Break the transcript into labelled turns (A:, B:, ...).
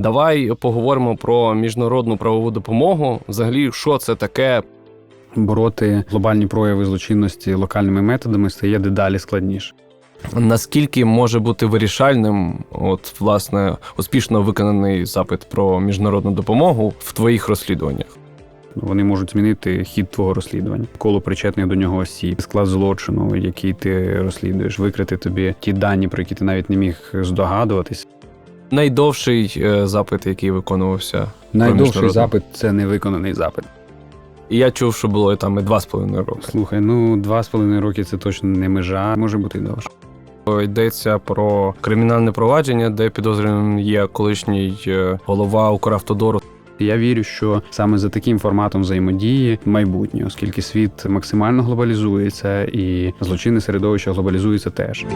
A: Давай поговоримо про міжнародну правову допомогу. Взагалі, що це таке?
B: Бороти глобальні прояви злочинності локальними методами стає дедалі складніше.
A: Наскільки може бути вирішальним, от власне успішно виконаний запит про міжнародну допомогу в твоїх розслідуваннях?
B: Вони можуть змінити хід твого розслідування, коло причетних до нього осіб, склад злочину, який ти розслідуєш, викрити тобі ті дані, про які ти навіть не міг здогадуватись.
A: Найдовший е, запит, який виконувався.
B: Найдовший запит це невиконаний запит.
A: І я чув, що було там і два з половиною роки.
B: Слухай, ну два з половиною роки це точно не межа, може бути і довше.
A: Йдеться про кримінальне провадження, де підозрюваним є колишній е, голова Укравтодору.
B: Я вірю, що саме за таким форматом взаємодії майбутнє, оскільки світ максимально глобалізується і злочинне середовище глобалізується теж.